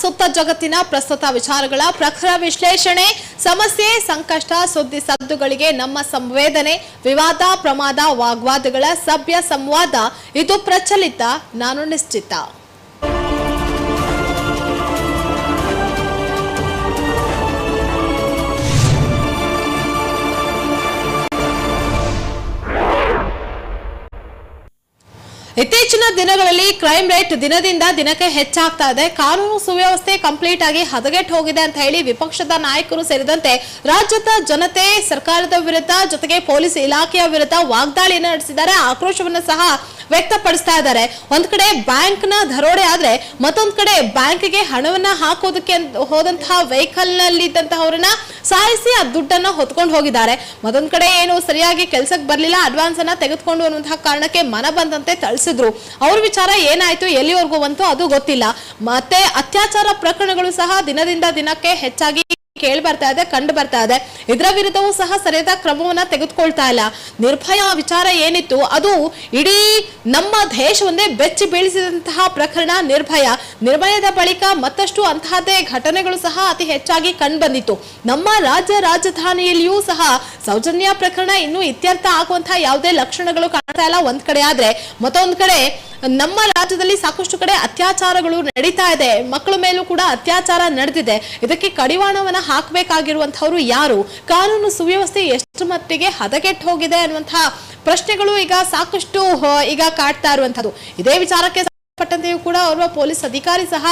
ಸುತ್ತ ಜಗತ್ತಿನ ಪ್ರಸ್ತುತ ವಿಚಾರಗಳ ಪ್ರಖರ ವಿಶ್ಲೇಷಣೆ, ಸಮಸ್ಯೆ, ಸಂಕಷ್ಟ, ಸುದ್ದಿ ಸದ್ದುಗಳಿಗೆ ನಮ್ಮ ಸಂವೇದನೆ, ವಿವಾದ, ಪ್ರಮಾದ, ವಾಗ್ವಾದಗಳ ಸಭ್ಯ ಸಂವಾದ. ಇದು ಪ್ರಚಲಿತ, ನಾನು ನಿಶ್ಚಿತ. ಇತ್ತೀಚಿನ ದಿನಗಳಲ್ಲಿ ಕ್ರೈಮ್ ರೇಟ್ ದಿನದಿಂದ ದಿನಕ್ಕೆ ಹೆಚ್ಚಾಗ್ತಾ ಇದೆ. ಕಾನೂನು ಸುವ್ಯವಸ್ಥೆ ಕಂಪ್ಲೀಟ್ ಆಗಿ ಹದಗೆಟ್ಟು ಹೋಗಿದೆ ಅಂತ ಹೇಳಿ ವಿಪಕ್ಷದ ನಾಯಕರು ಸೇರಿದಂತೆ ರಾಜ್ಯದ ಜನತೆ, ಸರ್ಕಾರದ ವಿರುದ್ಧ ಜೊತೆಗೆ ಪೊಲೀಸ್ ಇಲಾಖೆಯ ವಿರುದ್ಧ ವಾಗ್ದಾಳಿಯನ್ನು ನಡೆಸಿದ್ದಾರೆ. ಆಕ್ರೋಶವನ್ನು ಸಹ ವ್ಯಕ್ತಪಡಿಸ್ತಾ ಇದ್ದಾರೆ. ಒಂದ್ ಕಡೆ ಬ್ಯಾಂಕ್ನ ದರೋಡೆ ಆದ್ರೆ ಮತ್ತೊಂದ್ ಕಡೆ ಬ್ಯಾಂಕ್ಗೆ ಹಣವನ್ನ ಹಾಕೋದಕ್ಕೆ ಹೋದಂತಹ ವೆಹಿಕಲ್ನಲ್ಲಿ ಇದ್ದಂತಹವ್ರನ್ನ ಸಾಯಿಸಿ ಆ ದುಡ್ಡನ್ನ ಹೊತ್ಕೊಂಡು ಹೋಗಿದ್ದಾರೆ. ಮತ್ತೊಂದ್ ಕಡೆ ಏನು ಸರಿಯಾಗಿ ಕೆಲ್ಸಕ್ಕೆ ಬರ್ಲಿಲ್ಲ ಅಡ್ವಾನ್ಸ್ ಅನ್ನ ತೆಗೆದುಕೊಂಡು ಅನ್ನುವಂತಹ ಕಾರಣಕ್ಕೆ ಮನ ಬಂದಂತೆ ಥಳಿಸಿದ್ರು ಅವ್ರ ವಿಚಾರ ಏನಾಯ್ತು, ಎಲ್ಲಿವರೆಗೂ ಬಂತು ಅದು ಗೊತ್ತಿಲ್ಲ. ಮತ್ತೆ ಅತ್ಯಾಚಾರ ಪ್ರಕರಣಗಳು ಸಹ ದಿನದಿಂದ ದಿನಕ್ಕೆ ಹೆಚ್ಚಾಗಿ ಕೇಳಿ ಬರ್ತಾ ಇದೆ, ಕಂಡು ಬರ್ತಾ ಇದೆ. ಇದರ ವಿರುದ್ಧವೂ ಸಹ ಸರಿಯಾದ ಕ್ರಮವನ್ನ ತೆಗೆದುಕೊಳ್ತಾ ಇಲ್ಲ. ನಿರ್ಭಯ ವಿಚಾರ ಏನಿತ್ತು, ಅದು ಇಡೀ ನಮ್ಮ ದೇಶವನ್ನೇ ಬೆಚ್ಚಿ ಬೀಳಿಸಿದಂತಹ ಪ್ರಕರಣ ನಿರ್ಭಯ. ನಿರ್ಭಯದ ಬಳಿಕ ಮತ್ತಷ್ಟು ಅಂತಹದ್ದೇ ಘಟನೆಗಳು ಸಹ ಅತಿ ಹೆಚ್ಚಾಗಿ ಕಂಡು ಬಂದಿತ್ತು ನಮ್ಮ ರಾಜ್ಯ ರಾಜಧಾನಿಯಲ್ಲಿಯೂ ಸಹ ಸೌಜನ್ಯ ಪ್ರಕರಣ ಇನ್ನೂ ಇತ್ಯರ್ಥ ಆಗುವಂತಹ ಯಾವುದೇ ಲಕ್ಷಣಗಳು ಕಾಣ್ತಾ ಇಲ್ಲ. ಒಂದ್ ಕಡೆ ಆದ್ರೆ ಮತ್ತೊಂದ್ ಕಡೆ ನಮ್ಮ ರಾಜ್ಯದಲ್ಲಿ ಸಾಕಷ್ಟು ಕಡೆ ಅತ್ಯಾಚಾರಗಳು ನಡೀತಾ ಇದೆ. ಮಕ್ಕಳ ಮೇಲೂ ಕೂಡ ಅತ್ಯಾಚಾರ ನಡೆದಿದೆ. ಇದಕ್ಕೆ ಕಡಿವಾಣವನ್ನ ಹಾಕಬೇಕಾಗಿರುವಂತಹವರು ಯಾರು? ಕಾನೂನು ಸುವ್ಯವಸ್ಥೆ ಎಷ್ಟು ಮಟ್ಟಿಗೆ ಹದಗೆಟ್ಟು ಹೋಗಿದೆ ಅನ್ನುವಂತಹ ಪ್ರಶ್ನೆಗಳು ಈಗ ಸಾಕಷ್ಟು ಈಗ ಕಾಡ್ತಾ ಇರುವಂತದ್ದು ಇದೇ ವಿಚಾರಕ್ಕೆ ಸಂಬಂಧಪಟ್ಟಂತೆಯೂ ಕೂಡ ಅವರು ಪೊಲೀಸ್ ಅಧಿಕಾರಿ ಸಹ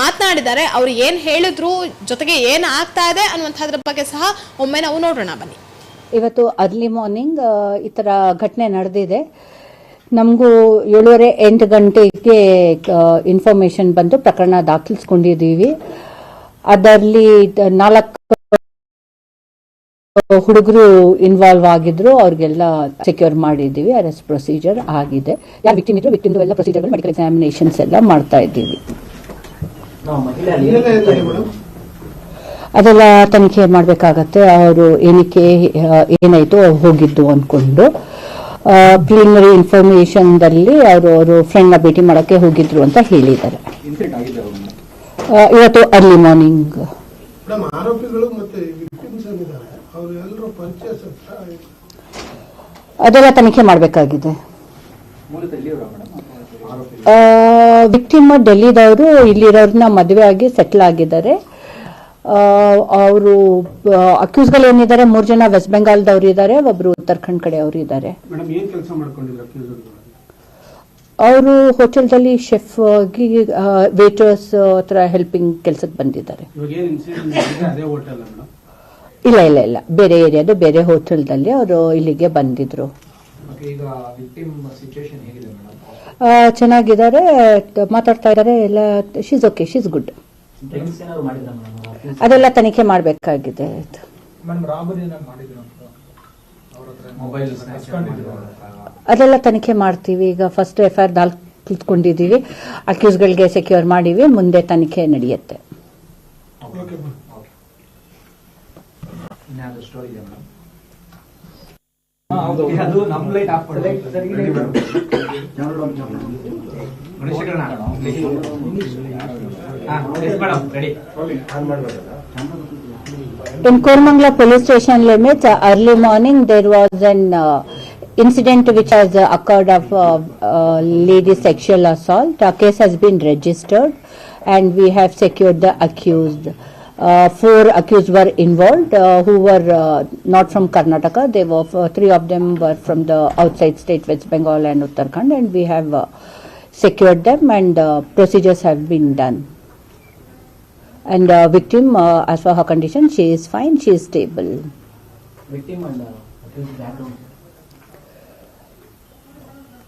ಮಾತನಾಡಿದ್ದಾರೆ. ಅವರು ಏನ್ ಹೇಳಿದ್ರು, ಜೊತೆಗೆ ಏನ್ ಆಗ್ತಾ ಇದೆ ಅನ್ನುವಂಥದ್ರ ಬಗ್ಗೆ ಸಹ ಒಮ್ಮೆ ನಾವು ನೋಡೋಣ ಬನ್ನಿ. ಇವತ್ತು ಅರ್ಲಿ ಮಾರ್ನಿಂಗ್ ಈ ತರ ಘಟನೆ ನಡೆದಿದೆ. ನಮಗೂ ಏಳುವರೆ ಎಂಟು ಗಂಟೆಗೆ ಇನ್ಫಾರ್ಮೇಶನ್ ಬಂದು ಪ್ರಕರಣ ದಾಖಲಿಸ್ಕೊಂಡಿದ್ದೀವಿ. ಅದರಲ್ಲಿ ನಾಲ್ಕು ಹುಡುಗರು ಇನ್ವಾಲ್ವ್ ಆಗಿದ್ರು ಅವ್ರಿಗೆಲ್ಲ ಸೆಕ್ಯೂರ್ ಮಾಡಿದ್ದೀವಿ ಅರೆಸ್ಟ್ ಪ್ರೊಸೀಜರ್ ಆಗಿದೆ. ಯಾರು ವಿಕ್ಟಿಮ್ ಇದ್ರು ವಿಕ್ಟಿಮ್ ಎಲ್ಲ ಪ್ರೊಸೀಜರ್ ಮೆಡಿಕಲ್ ಎಕ್ಸಾಮಿನೇಷನ್ಸ್ ಎಲ್ಲ ಮಾಡ್ತಾ ಇದ್ದೀವಿ. ಅದೆಲ್ಲ ತನಿಖೆ ಮಾಡಬೇಕಾಗತ್ತೆ ಅವರು ಏನಕ್ಕೆ ಏನಾಯ್ತು ಹೋಗಿದ್ದು ಅಂದ್ಕೊಂಡು ಪ್ರಿಲಿಮಿನರಿ ಇನ್ಫಾರ್ಮೇಶನ್ದಲ್ಲಿ ಅವರು ಅವರು ಫ್ರೆಂಡ್ನ ಭೇಟಿ ಮಾಡೋಕ್ಕೆ ಹೋಗಿದ್ರು ಅಂತ ಹೇಳಿದ್ದಾರೆ. ಇವತ್ತು ಅರ್ಲಿ ಮಾರ್ನಿಂಗ್ ಅದೆಲ್ಲ ತನಿಖೆ ಮಾಡಬೇಕಾಗಿದೆ. ವಿಕ್ಟಿಮ್ ಡೆಲ್ಲಿದವರು ಇಲ್ಲಿರೋರನ್ನ ಮದುವೆ ಆಗಿ ಸೆಟ್ಲ್ ಆಗಿದ್ದಾರೆ. ಅವರು ಅಕ್ಯೂಸ್ಗಳು ಏನಿದ್ದಾರೆ ಮೂರು ಜನ ವೆಸ್ಟ್ ಬೆಂಗಾಲ್ದವ್ರು ಇದ್ದಾರೆ ಒಬ್ರು ಉತ್ತರಾಖಂಡ್ ಕಡೆ ಅವರು ಇದ್ದಾರೆ. ಅವರು ಹೋಟೆಲ್ದಲ್ಲಿ ಶೆಫ್ ಆಗಿ ವೇಟರ್ಸ್ ಹತ್ರ ಹೆಲ್ಪಿಂಗ್ ಕೆಲಸಕ್ಕೆ ಬಂದಿದ್ದಾರೆ. ಇಲ್ಲ ಇಲ್ಲ ಇಲ್ಲ. ಬೇರೆ ಏರಿಯಾದ ಬೇರೆ ಹೋಟೆಲ್ದಲ್ಲಿ ಅವರು ಇಲ್ಲಿಗೆ ಬಂದಿದ್ರು. ಚೆನ್ನಾಗಿದ್ದಾರೆ ಮಾತಾಡ್ತಾ ಇದ್ದಾರೆ ಎಲ್ಲ ಶೀಸ್ ಓಕೆ ಶೀಸ್ ಗುಡ್ ಅದೆಲ್ಲ ತನಿಖೆ ಮಾಡಬೇಕಾಗಿದೆ. ಆಯ್ತು ರಾಬರಿ ಮಾಡಿದ್ರು ಅವ್ರ ಹತ್ರ ಮೊಬೈಲ್ ಅದೆಲ್ಲ ತನಿಖೆ ಮಾಡ್ತೀವಿ. ಈಗ ಫಸ್ಟ್ ಎಫ್ ಐ ಆರ್ ದಾಲ್ ಕುತ್ಕೊಂಡಿದ್ದೀವಿ. ಅಕ್ಯೂಸ್ಗಳಿಗೆ ಸೆಕ್ಯೂರ್ ಮಾಡಿವಿ. ಮುಂದೆ ತನಿಖೆ ನಡೆಯುತ್ತೆ. Story ಇದೆ ಮೇಡಮ್ ಅದು ನಮ್ light off In Kormangla police station limits, uh, early morning there was an uh, incident which has uh, occurred of uh, uh, lady sexual assault. A case has been registered and we have secured the accused. Uh, four accused were involved uh, who were uh, not from Karnataka. They were uh, three of them were from the outside state West Bengal and Uttarakhand and we have uh, secured them and uh, procedures have been done. And uh, victim, uh, as for her condition, she is fine, she is stable. Victim and accuse background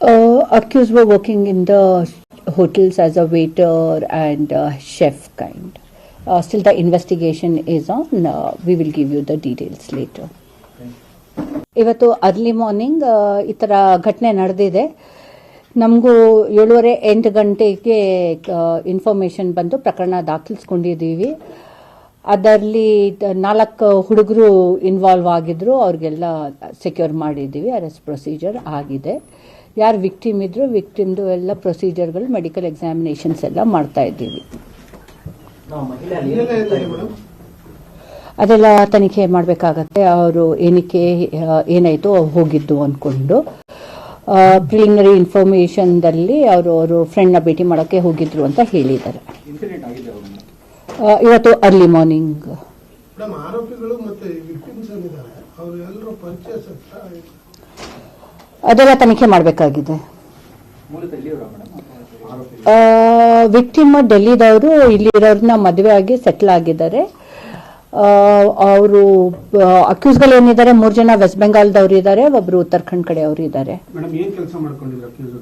Uh, accused were working in the hotels as a waiter and uh, chef kind. Uh, still, the investigation is on. Uh, we will give you the details later. ಇವತ್ತು early morning ಈ ಥರ ಘಟನೆ ನಡೆದಿದೆ ನಮಗೂ ಏಳುವರೆ ಎಂಟು ಗಂಟೆಗೆ information ಬಂದು ಪ್ರಕರಣ ದಾಖಲಿಸ್ಕೊಂಡಿದ್ದೀವಿ. ಅದರಲ್ಲಿ ನಾಲ್ಕು ಹುಡುಗರು ಇನ್ವಾಲ್ವ್ ಆಗಿದ್ರು ಅವ್ರಿಗೆಲ್ಲ ಸೆಕ್ಯೂರ್ ಮಾಡಿದ್ದೀವಿ ಅರೆಸ್ಟ್ ಪ್ರೊಸೀಜರ್ ಆಗಿದೆ. ಯಾರು ವಿಕ್ಟಿಮ್ ಇದ್ರು ವಿಕ್ಟಿಮ್ದು ಎಲ್ಲ ಪ್ರೊಸೀಜರ್ಗಳು ಮೆಡಿಕಲ್ ಎಕ್ಸಾಮಿನೇಷನ್ಸ್ ಎಲ್ಲ ಮಾಡ್ತಾ ಇದ್ದೀವಿ. ಅದೆಲ್ಲ ತನಿಖೆ ಮಾಡಬೇಕಾಗತ್ತೆ. ಅವರು ಏನಕ್ಕೆ ಏನಾಯಿತು ಏನಾಯ್ತು ಹೋಗಿದ್ದು ಅಂದ್ಕೊಂಡು. ಪ್ರಿಲಿಮಿನರಿ ಇನ್ಫಾರ್ಮೇಷನ್ದಲ್ಲಿ ಅವರು ಅವರು ಫ್ರೆಂಡ್ನ ಭೇಟಿ ಮಾಡೋಕ್ಕೆ ಹೋಗಿದ್ರು ಅಂತ ಹೇಳಿದ್ದಾರೆ. ಇನ್ಸಿಡೆಂಟ್ ಆಗಿದೆ ಅವ್ರು ಇವತ್ತು ಅರ್ಲಿ ಮಾರ್ನಿಂಗ್ ಅದೆಲ್ಲ ತನಿಖೆ ಮಾಡಬೇಕಾಗಿದೆ. ವಿಕ್ಟಿಮ್ ಡೆಲ್ಲಿದವರು ಇಲ್ಲಿರೋರನ್ನ ಮದುವೆ ಆಗಿ ಸೆಟ್ಲ್ ಆಗಿದ್ದಾರೆ. ಅವರು ಅಕ್ಯೂಸ್ಗಳು ಏನಿದ್ದಾರೆ ಮೂರು ಜನ ವೆಸ್ಟ್ ಬೆಂಗಾಲ್ದವ್ರು ಇದ್ದಾರೆ ಒಬ್ರು ಉತ್ತರಾಖಂಡ್ ಕಡೆ ಅವರು ಇದ್ದಾರೆ. ಮೇಡಮ್ ಏನ್ ಕೆಲಸ ಮಾಡ್ಕೊಂಡಿದ್ರು ಅಕ್ಯೂಸ್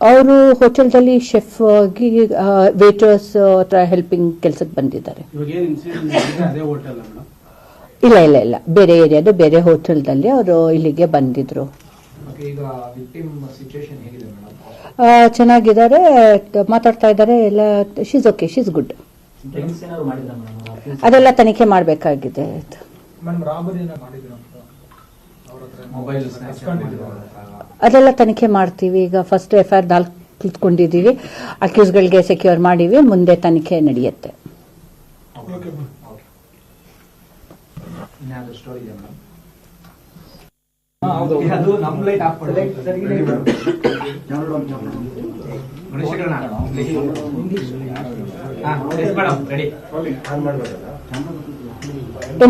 ಅವರು ಹೋಟೆಲ್ದಲ್ಲಿ ಶೆಫ್ ಆಗಿ ವೇಟರ್ಸ್ ಹೆಲ್ಪಿಂಗ್ ಕೆಲಸಕ್ಕೆ ಬಂದಿದ್ದಾರೆ. ಇಲ್ಲ ಇಲ್ಲ ಇಲ್ಲ. ಬೇರೆ ಏರಿಯಾದು ಬೇರೆ ಹೋಟೆಲ್ದಲ್ಲಿ ಅವರು ಇಲ್ಲಿಗೆ ಬಂದಿದ್ರು. ಈಗ ವಿಕ್ಟಿಮ್ ಸಿಚುವೇಶನ್ ಹೇಗಿದೆ ಮೇಡಮ್? ಆ, ಚೆನ್ನಾಗಿದ್ದಾರೆ ಮಾತಾಡ್ತಾ ಇದ್ದಾರೆ ಎಲ್ಲ ಶೀಸ್ ಓಕೆ ಶೀಸ್ ಗುಡ್ ಅದೆಲ್ಲ ತನಿಖೆ ಮಾಡಬೇಕಾಗಿದೆ. ಅದೆಲ್ಲ ತನಿಖೆ ಮಾಡ್ತೀವಿ. ಈಗ ಫಸ್ಟ್ ಎಫ್ ಐ ಆರ್ ನಾಲ್ಕು ಕುತ್ಕೊಂಡಿದ್ದೀವಿ. ಅಕ್ಯೂಸ್ಗಳಿಗೆ ಸೆಕ್ಯೂರ್ ಮಾಡಿವಿ. ಮುಂದೆ ತನಿಖೆ ನಡೆಯುತ್ತೆ. ಹೌದು. ಅದು ನಮ್ಮ light off In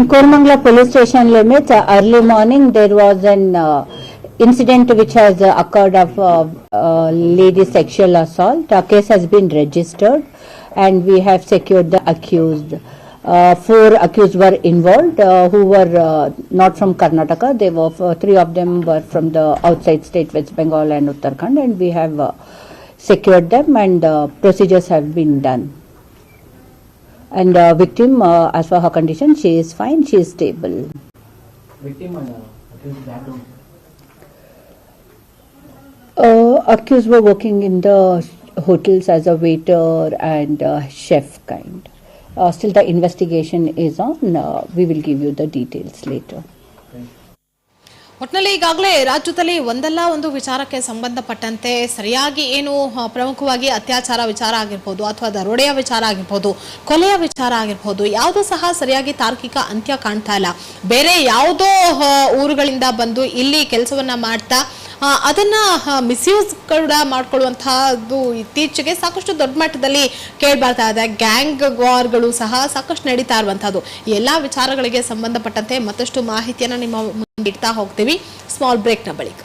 Kormangla police station limits, uh, early morning there was an uh, incident which has uh, occurred of uh, uh, lady sexual assault. A case has been registered and we have secured the accused. Uh, four accused were involved uh, who were uh, not from Karnataka. They were uh, three of them were from the outside state West Bengal and Uttarakhand and we have uh, secured them and uh, procedures have been done. And uh, victim, uh, as for her condition, she is fine, she is stable. Victim and uh, accused uh, accused were working in the hotels as a waiter and chef kind. Uh, still, the investigation is on. we will give you the details later. ಒಟ್ಟಿನಲ್ಲಿ ಈಗಾಗಲೇ ರಾಜ್ಯದಲ್ಲಿ ಒಂದಲ್ಲ ಒಂದು ವಿಚಾರಕ್ಕೆ ಸಂಬಂಧಪಟ್ಟಂತೆ ಸರಿಯಾಗಿ ಏನು ಪ್ರಮುಖವಾಗಿ ಅತ್ಯಾಚಾರ ವಿಚಾರ ಆಗಿರ್ಬೋದು ಅಥವಾ ದರೋಡೆಯ ವಿಚಾರ ಆಗಿರ್ಬೋದು, ಕೊಲೆಯ ವಿಚಾರ ಆಗಿರ್ಬೋದು, ಯಾವುದೂ ಸಹ ಸರಿಯಾಗಿ ತಾರ್ಕಿಕ ಅಂತ್ಯ ಕಾಣ್ತಾ ಇಲ್ಲ. ಬೇರೆ ಯಾವುದೋ ಊರುಗಳಿಂದ ಬಂದು ಇಲ್ಲಿ ಕೆಲಸವನ್ನ ಮಾಡ್ತಾ ಅದನ್ನ ಮಿಸ್ಯೂಸ್ ಕೂಡ ಮಾಡ್ಕೊಳ್ಳುವಂತಹದ್ದು ಇತ್ತೀಚೆಗೆ ಸಾಕಷ್ಟು ದೊಡ್ಡ ಮಟ್ಟದಲ್ಲಿ ಕೇಳ್ಬರ್ತಾ ಇದೆ. ಗ್ಯಾಂಗ್ ವಾರ್ಗಳು ಸಹ ಸಾಕಷ್ಟು ನಡೀತಾ ಇರುವಂತಹದ್ದು. ಎಲ್ಲ ವಿಚಾರಗಳಿಗೆ ಸಂಬಂಧಪಟ್ಟಂತೆ ಮತ್ತಷ್ಟು ಮಾಹಿತಿಯನ್ನ ನಿಮ್ಮ ಇಡ್ತಾ ಹೋಗ್ತೀವಿ. ಸ್ಮಾಲ್ ಬ್ರೇಕ್ನ ಬಳಿಕ.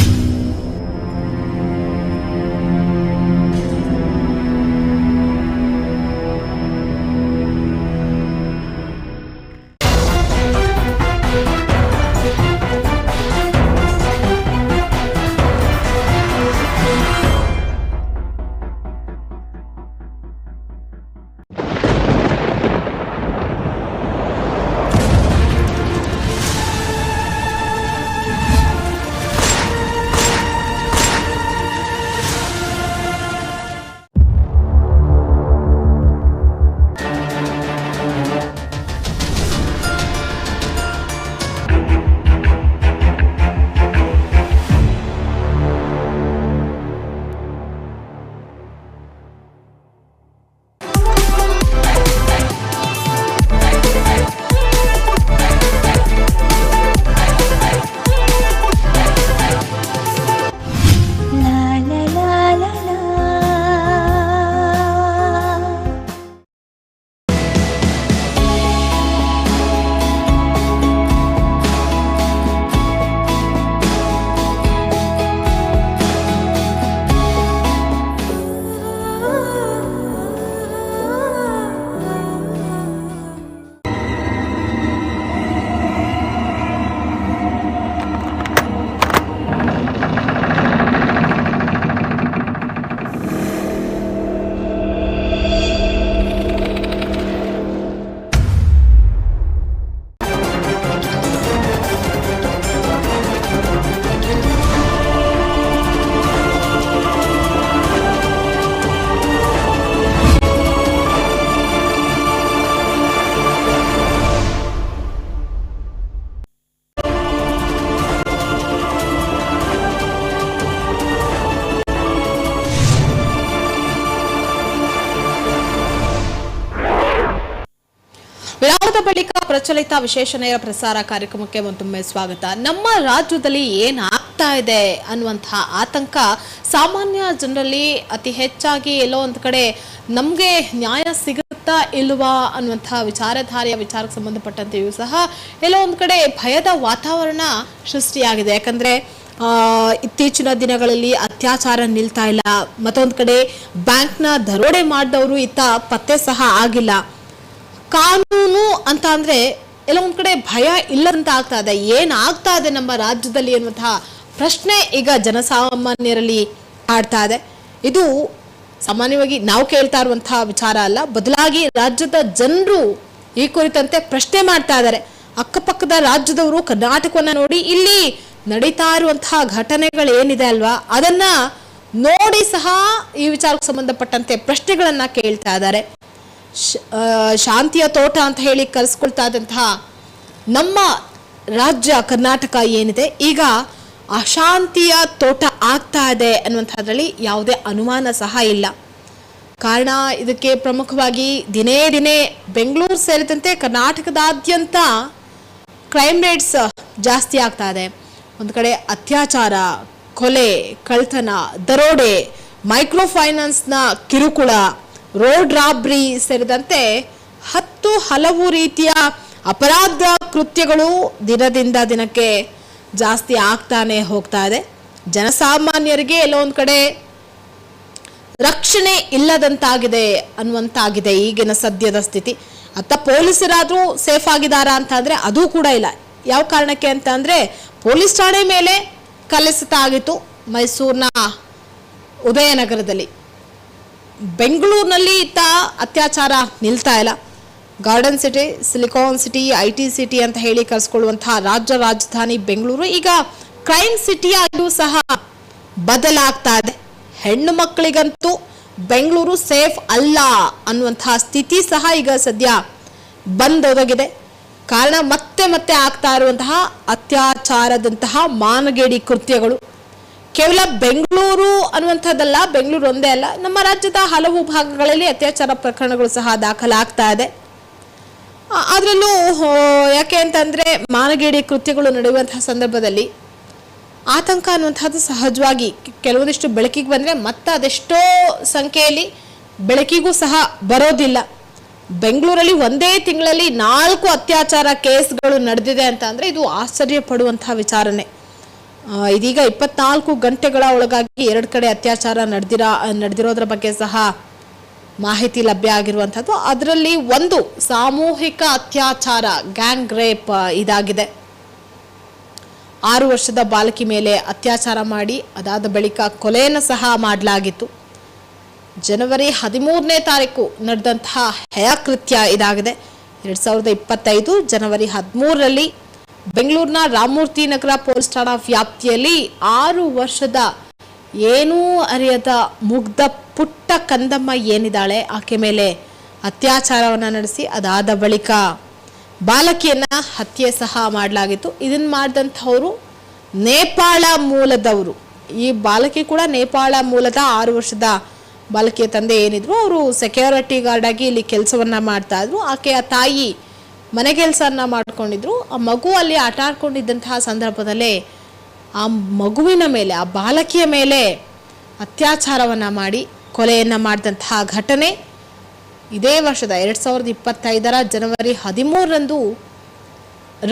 ಪ್ರಚಲಿತ ವಿಶೇಷ ನೇರ ಪ್ರಸಾರ ಕಾರ್ಯಕ್ರಮಕ್ಕೆ ಮತ್ತೊಮ್ಮೆ ಸ್ವಾಗತ. ನಮ್ಮ ರಾಜ್ಯದಲ್ಲಿ ಏನಾಗ್ತಾ ಇದೆ ಅನ್ನುವಂತಹ ಆತಂಕ ಸಾಮಾನ್ಯ ಜನರಲ್ಲಿ ಅತಿ ಹೆಚ್ಚಾಗಿ ಎಲ್ಲೋ ಒಂದು ಕಡೆ ನಮಗೆ ನ್ಯಾಯ ಸಿಗುತ್ತಾ ಇಲ್ವಾ ಅನ್ನುವಂತಹ ವಿಚಾರಧಾರೆಯ ವಿಚಾರಕ್ಕೆ ಸಂಬಂಧಪಟ್ಟಂತೆಯೂ ಸಹ ಎಲ್ಲೋ ಒಂದು ಕಡೆ ಭಯದ ವಾತಾವರಣ ಸೃಷ್ಟಿಯಾಗಿದೆ. ಯಾಕಂದ್ರೆ ಇತ್ತೀಚಿನ ದಿನಗಳಲ್ಲಿ ಅತ್ಯಾಚಾರ ನಿಲ್ತಾ ಇಲ್ಲ. ಮತ್ತೊಂದು ಕಡೆ ಬ್ಯಾಂಕ್ನ ದರೋಡೆ ಮಾಡಿದವರು ಇತ್ತ ಪತ್ತೆ ಸಹ ಆಗಿಲ್ಲ. ಕಾನೂನು ಅಂತ ಅಂದ್ರೆ ಎಲ್ಲ ಒಂದ್ ಕಡೆ ಭಯ ಇಲ್ಲದಂತ ಆಗ್ತಾ ಇದೆ. ಏನಾಗ್ತಾ ಇದೆ ನಮ್ಮ ರಾಜ್ಯದಲ್ಲಿ ಅನ್ನುವಂತಹ ಪ್ರಶ್ನೆ ಈಗ ಜನಸಾಮಾನ್ಯರಲ್ಲಿ ಆಡ್ತಾ ಇದೆ. ಇದು ಸಾಮಾನ್ಯವಾಗಿ ನಾವು ಕೇಳ್ತಾ ಇರುವಂತಹ ವಿಚಾರ ಅಲ್ಲ. ಬದಲಾಗಿ ರಾಜ್ಯದ ಜನರು ಈ ಕುರಿತಂತೆ ಪ್ರಶ್ನೆ ಮಾಡ್ತಾ ಇದ್ದಾರೆ. ಅಕ್ಕಪಕ್ಕದ ರಾಜ್ಯದವರು ಕರ್ನಾಟಕವನ್ನ ನೋಡಿ ಇಲ್ಲಿ ನಡೀತಾ ಇರುವಂತಹ ಘಟನೆಗಳು ಏನಿದೆ ಅಲ್ವಾ? ಅದನ್ನ ನೋಡಿ ಸಹ ಈ ವಿಚಾರಕ್ಕೆ ಸಂಬಂಧಪಟ್ಟಂತೆ ಪ್ರಶ್ನೆಗಳನ್ನ ಕೇಳ್ತಾ ಇದ್ದಾರೆ. ಶಾಂತಿಯ ತೋಟ ಅಂತ ಹೇಳಿ ಕರೆಸ್ಕೊಳ್ತಾ ಇದ್ದಂತಹ ನಮ್ಮ ರಾಜ್ಯ ಕರ್ನಾಟಕ ಏನಿದೆ, ಈಗ ಅಶಾಂತಿಯ ತೋಟ ಆಗ್ತಾ ಇದೆ ಅನ್ನುವಂಥದ್ರಲ್ಲಿ ಯಾವುದೇ ಅನುಮಾನ ಸಹ ಇಲ್ಲ. ಕಾರಣ ಇದಕ್ಕೆ ಪ್ರಮುಖವಾಗಿ ದಿನೇ ದಿನೇ ಬೆಂಗಳೂರು ಸೇರಿದಂತೆ ಕರ್ನಾಟಕದಾದ್ಯಂತ ಕ್ರೈಮ್ ರೇಟ್ಸ್ ಜಾಸ್ತಿ ಆಗ್ತಾ ಇದೆ. ಒಂದು ಕಡೆ ಅತ್ಯಾಚಾರ, ಕೊಲೆ ಕಳ್ತನ ದರೋಡೆ ಮೈಕ್ರೋ ಫೈನಾನ್ಸ್ನ ಕಿರುಕುಳ ರೋಡ್ ರಾಬ್ರಿ ಸೇರಿದಂತೆ ಹತ್ತು ಹಲವು ರೀತಿಯ ಅಪರಾಧ ಕೃತ್ಯಗಳು ದಿನದಿಂದ ದಿನಕ್ಕೆ ಜಾಸ್ತಿ ಆಗ್ತಾನೆ ಹೋಗ್ತಾ ಇದೆ. ಜನಸಾಮಾನ್ಯರಿಗೆ ಎಲ್ಲೊಂದು ಕಡೆ ರಕ್ಷಣೆ ಇಲ್ಲದಂತಾಗಿದೆ ಅನ್ನುವಂತಾಗಿದೆ ಈಗಿನ ಸದ್ಯದ ಸ್ಥಿತಿ. ಅತ್ತ ಪೊಲೀಸರಾದರೂ ಸೇಫ್ ಆಗಿದ್ದಾರಾ ಅಂತ ಅಂದರೆ ಅದು ಕೂಡ ಇಲ್ಲ. ಯಾವ ಕಾರಣಕ್ಕೆ ಅಂತ ಅಂದರೆ ಪೊಲೀಸ್ ಠಾಣೆ ಮೇಲೆ ಕಲೆಸತ ಆಗಿತ್ತು ಮೈಸೂರಿನ ಉದಯನಗರದಲ್ಲಿ. ಬೆಂಗಳೂರಿನಲ್ಲಿ ಇತ್ತ ಅತ್ಯಾಚಾರ ನಿಲ್ತಾ ಇಲ್ಲ. Garden city, silicon city, I T city ಅಂತ ಹೇಳಿ ಕರೆಸ್ಕೊಳ್ಳುವಂತಹ ರಾಜ್ಯ ರಾಜಧಾನಿ ಬೆಂಗಳೂರು ಈಗ ಕ್ರೈಮ್ ಸಿಟಿಯಾಗಿಯೂ ಸಹ ಬದಲಾಗ್ತಾ ಇದೆ. ಹೆಣ್ಣು ಮಕ್ಕಳಿಗಂತೂ ಬೆಂಗಳೂರು ಸೇಫ್ ಅಲ್ಲ ಅನ್ನುವಂತಹ ಸ್ಥಿತಿ ಸಹ ಈಗ ಸದ್ಯ ಬಂದೊದಗಿದೆ. ಕಾರಣ ಮತ್ತೆ ಮತ್ತೆ ಆಗ್ತಾ ಇರುವಂತಹ ಅತ್ಯಾಚಾರದಂತಹ ಮಾನಗೇಡಿ ಕೃತ್ಯಗಳು. ಕೇವಲ ಬೆಂಗಳೂರು ಅನ್ನುವಂಥದ್ದಲ್ಲ, ಬೆಂಗಳೂರು ಒಂದೇ ಅಲ್ಲ, ನಮ್ಮ ರಾಜ್ಯದ ಹಲವು ಭಾಗಗಳಲ್ಲಿ ಅತ್ಯಾಚಾರ ಪ್ರಕರಣಗಳು ಸಹ ದಾಖಲಾಗ್ತಾ ಇದೆ. ಅದರಲ್ಲೂ ಯಾಕೆ ಅಂತಂದರೆ ಮಾನಗೇಡಿ ಕೃತ್ಯಗಳು ನಡೆಯುವಂತಹ ಸಂದರ್ಭದಲ್ಲಿ ಆತಂಕ ಅನ್ನುವಂಥದ್ದು ಸಹಜವಾಗಿ ಕೆಲವೊಂದಿಷ್ಟು ಬೆಳಕಿಗೆ ಬಂದರೆ ಮತ್ತೆ ಅದೆಷ್ಟೋ ಸಂಖ್ಯೆಯಲ್ಲಿ ಬೆಳಕಿಗೂ ಸಹ ಬರೋದಿಲ್ಲ. ಬೆಂಗಳೂರಲ್ಲಿ ಒಂದೇ ತಿಂಗಳಲ್ಲಿ ನಾಲ್ಕು ಅತ್ಯಾಚಾರ ಕೇಸ್ಗಳು ನಡೆದಿದೆ ಅಂತ ಅಂದರೆ ಇದು ಆಶ್ಚರ್ಯ ಪಡುವಂತಹ ವಿಚಾರನೆ ಇದೀಗ ಇಪ್ಪತ್ನಾಲ್ಕು ಗಂಟೆಗಳ ಒಳಗಾಗಿ ಎರಡು ಕಡೆ ಅತ್ಯಾಚಾರ ನಡೆದಿರ, ನಡೆದಿರೋದ್ರ ಬಗ್ಗೆ ಸಹ ಮಾಹಿತಿ ಲಭ್ಯ ಆಗಿರುವಂಥದ್ದು. ಅದರಲ್ಲಿ ಒಂದು ಸಾಮೂಹಿಕ ಅತ್ಯಾಚಾರ ಗ್ಯಾಂಗ್ ರೇಪ್ ಇದಾಗಿದೆ. ಆರು ವರ್ಷದ ಬಾಲಕಿ ಮೇಲೆ ಅತ್ಯಾಚಾರ ಮಾಡಿ, ಅದಾದ ಬಳಿಕ ಕೊಲೆಯನ್ನು ಸಹ ಮಾಡಲಾಗಿತ್ತು. ಜನವರಿ ಹದಿಮೂರನೇ ತಾರೀಕು ನಡೆದಂತಹ ಹಯಕೃತ್ಯ ಇದಾಗಿದೆ. ಎರಡು ಸಾವಿರದ ಇಪ್ಪತ್ತೈದು ಜನವರಿ ಹದಿಮೂರರಲ್ಲಿ ಬೆಂಗಳೂರಿನ ರಾಮಮೂರ್ತಿ ನಗರ ಪೊಲೀಸ್ ಠಾಣಾ ವ್ಯಾಪ್ತಿಯಲ್ಲಿ ಆರು ವರ್ಷದ ಏನೂ ಅರಿಯದ ಮುಗ್ಧ ಪುಟ್ಟ ಕಂದಮ್ಮ ಏನಿದ್ದಾಳೆ, ಆಕೆ ಮೇಲೆ ಅತ್ಯಾಚಾರವನ್ನು ನಡೆಸಿ ಅದಾದ ಬಳಿಕ ಬಾಲಕಿಯನ್ನ ಹತ್ಯೆ ಸಹ ಮಾಡಲಾಗಿತ್ತು. ಇದನ್ನು ಮಾಡಿದಂಥವರು ನೇಪಾಳ ಮೂಲದವರು. ಈ ಬಾಲಕಿ ಕೂಡ ನೇಪಾಳ ಮೂಲದ ಆರು ವರ್ಷದ ಬಾಲಕಿಯ ತಂದೆ ಏನಿದ್ರು, ಅವರು ಸೆಕ್ಯೂರಿಟಿ ಗಾರ್ಡ್ ಆಗಿ ಇಲ್ಲಿ ಕೆಲಸವನ್ನ ಮಾಡ್ತಾ ಇದ್ರು. ಆಕೆಯ ತಾಯಿ ಮನೆ ಕೆಲಸನ ಮಾಡ್ಕೊಂಡಿದ್ರು. ಆ ಮಗು ಅಲ್ಲಿ ಆಟ ಆಡ್ಕೊಂಡಿದ್ದಂತಹ ಸಂದರ್ಭದಲ್ಲೇ ಆ ಮಗುವಿನ ಮೇಲೆ, ಆ ಬಾಲಕಿಯ ಮೇಲೆ ಅತ್ಯಾಚಾರವನ್ನು ಮಾಡಿ, ಕೊಲೆಯನ್ನು ಮಾಡಿದಂತಹ ಘಟನೆ ಇದೇ ವರ್ಷದ ಎರಡು ಸಾವಿರದ ಇಪ್ಪತ್ತೈದರ ಜನವರಿ ಹದಿಮೂರರಂದು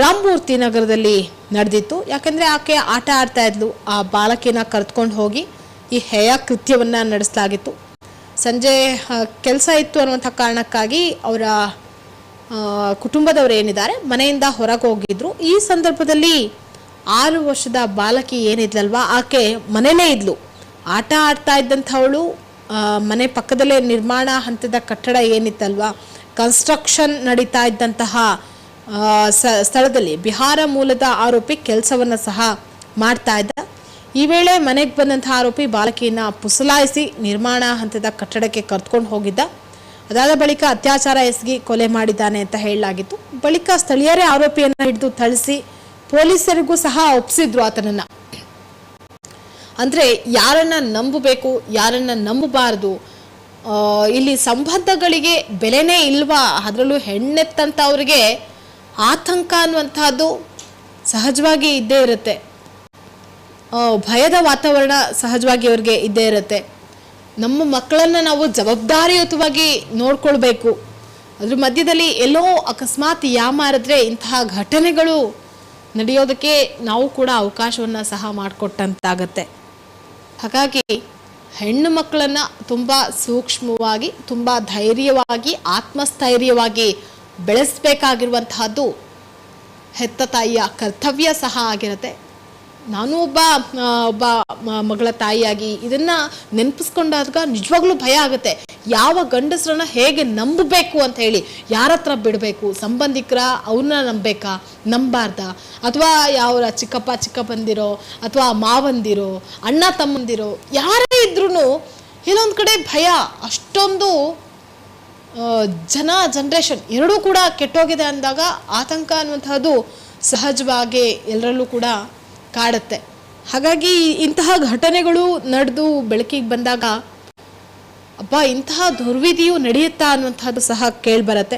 ರಾಮಮೂರ್ತಿ ನಗರದಲ್ಲಿ ನಡೆದಿತ್ತು. ಯಾಕಂದರೆ ಆಕೆ ಆಟ ಆಡ್ತಾ ಇದ್ಲು. ಆ ಬಾಲಕಿನ ಕರೆದುಕೊಂಡು ಹೋಗಿ ಈ ಹೇಯ ಕೃತ್ಯವನ್ನು ನಡೆಸಲಾಗಿತ್ತು. ಸಂಜೆ ಕೆಲಸ ಇತ್ತು ಅನ್ನುವಂಥ ಕಾರಣಕ್ಕಾಗಿ ಅವರ ಕುಟುಂಬದವರು ಏನಿದ್ದಾರೆ, ಮನೆಯಿಂದ ಹೊರಗೆ ಹೋಗಿದ್ರು. ಈ ಸಂದರ್ಭದಲ್ಲಿ ಆರು ವರ್ಷದ ಬಾಲಕಿ ಏನಿದ್ಲಲ್ವಾ, ಆಕೆ ಮನೇಲೇ ಇದ್ಲು. ಆಟ ಆಡ್ತಾ ಇದ್ದಂಥವಳು ಮನೆ ಪಕ್ಕದಲ್ಲೇ ನಿರ್ಮಾಣ ಹಂತದ ಕಟ್ಟಡ ಏನಿತ್ತಲ್ವ ಕನ್ಸ್ಟ್ರಕ್ಷನ್ ನಡೀತಾ ಇದ್ದಂತಹ ಸ್ಥಳದಲ್ಲಿ ಬಿಹಾರ ಮೂಲದ ಆರೋಪಿ ಕೆಲಸವನ್ನು ಸಹ ಮಾಡ್ತಾ ಇದ್ದ. ಈ ವೇಳೆ ಮನೆಗೆ ಬಂದಂತಹ ಆರೋಪಿ ಬಾಲಕಿಯನ್ನ ಪುಸಲಾಯಿಸಿ ನಿರ್ಮಾಣ ಹಂತದ ಕಟ್ಟಡಕ್ಕೆ ಕರೆದುಕೊಂಡು ಹೋಗಿದ್ದ. ಅದಾದ ಬಳಿಕ ಅತ್ಯಾಚಾರ ಎಸಗಿ ಕೊಲೆ ಮಾಡಿದ್ದಾನೆ ಅಂತ ಹೇಳಲಾಗಿತ್ತು. ಬಳಿಕ ಸ್ಥಳೀಯರೇ ಆರೋಪಿಯನ್ನ ಹಿಡಿದು ಥಳಿಸಿ ಪೊಲೀಸರಿಗೂ ಸಹ ಒಪ್ಪಿಸಿದ್ರು ಆತನನ್ನ. ಅಂದ್ರೆ ಯಾರನ್ನ ನಂಬಬೇಕು, ಯಾರನ್ನ ನಂಬಬಾರದು ಇಲ್ಲಿ ಸಂಬಂಧಗಳಿಗೆ ಬೆಲೆನೇ ಇಲ್ವಾ? ಅದರಲ್ಲೂ ಹೆಣ್ಣೆತ್ತಂಥವ್ರಿಗೆ ಆತಂಕ ಅನ್ನುವಂಥದ್ದು ಸಹಜವಾಗಿ ಇದ್ದೇ ಇರುತ್ತೆ. ಭಯದ ವಾತಾವರಣ ಸಹಜವಾಗಿ ಅವ್ರಿಗೆ ಇದ್ದೇ ಇರುತ್ತೆ. ನಮ್ಮ ಮಕ್ಕಳನ್ನು ನಾವು ಜವಾಬ್ದಾರಿಯುತವಾಗಿ ನೋಡ್ಕೊಳ್ಬೇಕು. ಅದ್ರ ಮಧ್ಯದಲ್ಲಿ ಎಲ್ಲೋ ಅಕಸ್ಮಾತ್ ಯಾಮಾರಿದ್ರೆ ಇಂತಹ ಘಟನೆಗಳು ನಡೆಯೋದಕ್ಕೆ ನಾವು ಕೂಡ ಅವಕಾಶವನ್ನು ಸಹ ಮಾಡಿಕೊಟ್ಟಂತಾಗತ್ತೆ. ಹಾಗಾಗಿ ಹೆಣ್ಣು ಮಕ್ಕಳನ್ನು ತುಂಬ ಸೂಕ್ಷ್ಮವಾಗಿ, ತುಂಬ ಧೈರ್ಯವಾಗಿ, ಆತ್ಮಸ್ಥೈರ್ಯವಾಗಿ ಬೆಳೆಸಬೇಕಾಗಿರುವಂತಹದ್ದು ಹೆತ್ತ ತಾಯಿಯ ಕರ್ತವ್ಯ ಸಹ ಆಗಿರುತ್ತೆ. ನಾನು ಒಬ್ಬ ಒಬ್ಬ ಮಗಳ ತಾಯಿಯಾಗಿ ಇದನ್ನ ನೆನಪಿಸ್ಕೊಂಡಾಗ ನಿಜವಾಗ್ಲೂ ಭಯ ಆಗುತ್ತೆ. ಯಾವ ಗಂಡಸರನ್ನ ಹೇಗೆ ನಂಬಬೇಕು ಅಂತ ಹೇಳಿ. ಯಾರ ಹತ್ರ ಬಿಡಬೇಕು? ಸಂಬಂಧಿಕರ ಅವ್ರನ್ನ ನಂಬಬೇಕಾ? ನಂಬಾರ್ದ? ಅಥವಾ ಯಾವ ಚಿಕ್ಕಪ್ಪ, ಚಿಕ್ಕಪ್ಪಂದಿರೋ, ಅಥವಾ ಮಾವಂದಿರೋ, ಅಣ್ಣ, ತಮ್ಮಂದಿರೋ, ಯಾರೇ ಇದ್ರೂ ಇನ್ನೊಂದು ಕಡೆ ಭಯ, ಅಷ್ಟೊಂದು ಜನ ಜನ್ರೇಷನ್ ಎರಡೂ ಕೂಡ ಕೆಟ್ಟೋಗಿದೆ ಅಂದಾಗ ಆತಂಕ ಅನ್ನುವಂಥದ್ದು ಸಹಜವಾಗಿ ಎಲ್ಲರಲ್ಲೂ ಕೂಡ ಕಾಡುತ್ತೆ. ಹಾಗಾಗಿ ಇಂತಹ ಘಟನೆಗಳು ನಡೆದು ಬೆಳಕಿಗೆ ಬಂದಾಗ ಅಪ್ಪ ಇಂತಹ ದುರ್ವಿಧಿಯು ನಡೆಯುತ್ತಾ ಅನ್ನುವಂಥದ್ದು ಸಹ ಕೇಳಿಬರತ್ತೆ.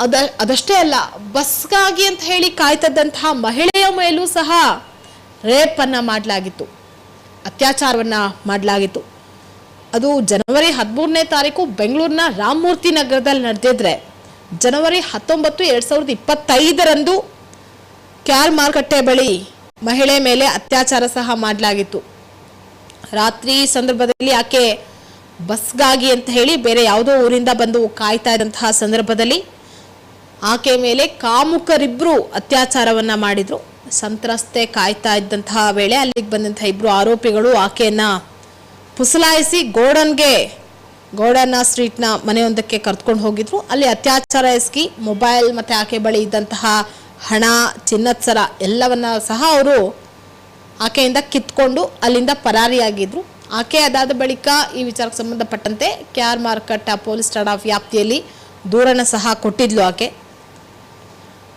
ಅದ, ಅದಷ್ಟೇ ಅಲ್ಲ, ಬಸ್ಗಾಗಿ ಅಂತ ಹೇಳಿ ಕಾಯ್ತದ್ದಂತಹ ಮಹಿಳೆಯ ಮೇಲೂ ಸಹ ರೇಪನ್ನು ಮಾಡಲಾಗಿತ್ತು. ಅತ್ಯಾಚಾರವನ್ನು ಮಾಡಲಾಗಿತ್ತು. ಅದು ಜನವರಿ ಹದಿಮೂರನೇ ತಾರೀಕು ಬೆಂಗಳೂರಿನ ರಾಮಮೂರ್ತಿ ನಗರದಲ್ಲಿ ನಡೆದಿದ್ರೆ, ಜನವರಿ ಹತ್ತೊಂಬತ್ತು, ಎರಡು ಸಾವಿರದ ಇಪ್ಪತ್ತೈದರಂದು ಕ್ಯಾಲ್ ಮಾರುಕಟ್ಟೆ ಬಳಿ ಮಹಿಳೆ ಮೇಲೆ ಅತ್ಯಾಚಾರ ಸಹ ಮಾಡಲಾಗಿತ್ತು. ರಾತ್ರಿ ಸಂದರ್ಭದಲ್ಲಿ ಆಕೆ ಬಸ್ಗಾಗಿ ಅಂತ ಹೇಳಿ ಬೇರೆ ಯಾವುದೋ ಊರಿಂದ ಬಂದು ಕಾಯ್ತಾ ಇದ್ದಂತಹ ಸಂದರ್ಭದಲ್ಲಿ ಆಕೆ ಮೇಲೆ ಕಾಮುಕರಿಬ್ರು ಅತ್ಯಾಚಾರವನ್ನ ಮಾಡಿದ್ರು. ಸಂತ್ರಸ್ತೆ ಕಾಯ್ತಾ ಇದ್ದಂತಹ ವೇಳೆ ಅಲ್ಲಿಗೆ ಬಂದಂತಹ ಇಬ್ರು ಆರೋಪಿಗಳು ಆಕೆಯನ್ನ ಪುಸಲಾಯಿಸಿ ಗೋಡನ್ಗೆ, ಗೋಡನ್ನ ಸ್ಟ್ರೀಟ್ನ ಮನೆಯೊಂದಕ್ಕೆ ಕರ್ತ್ಕೊಂಡು ಹೋಗಿದ್ರು. ಅಲ್ಲಿ ಅತ್ಯಾಚಾರ ಎಸ್ಗಿ ಮೊಬೈಲ್ ಮತ್ತೆ ಆಕೆ ಬಳಿ ಇದ್ದಂತಹ ಹಣ, ಚಿನ್ನದ ಸರ ಎಲ್ಲವನ್ನ ಸಹ ಅವರು ಆಕೆಯಿಂದ ಕಿತ್ಕೊಂಡು ಅಲ್ಲಿಂದ ಪರಾರಿಯಾಗಿದ್ರು. ಆಕೆ ಅದಾದ ಬಳಿಕ ಈ ವಿಚಾರಕ್ಕೆ ಸಂಬಂಧಪಟ್ಟಂತೆ ಕೆ ಆರ್ ಮಾರ್ಕಟ್ಟ ಪೊಲೀಸ್ ಠಾಣಾ ವ್ಯಾಪ್ತಿಯಲ್ಲಿ ದೂರನ ಸಹ ಕೊಟ್ಟಿದ್ಲು ಆಕೆ.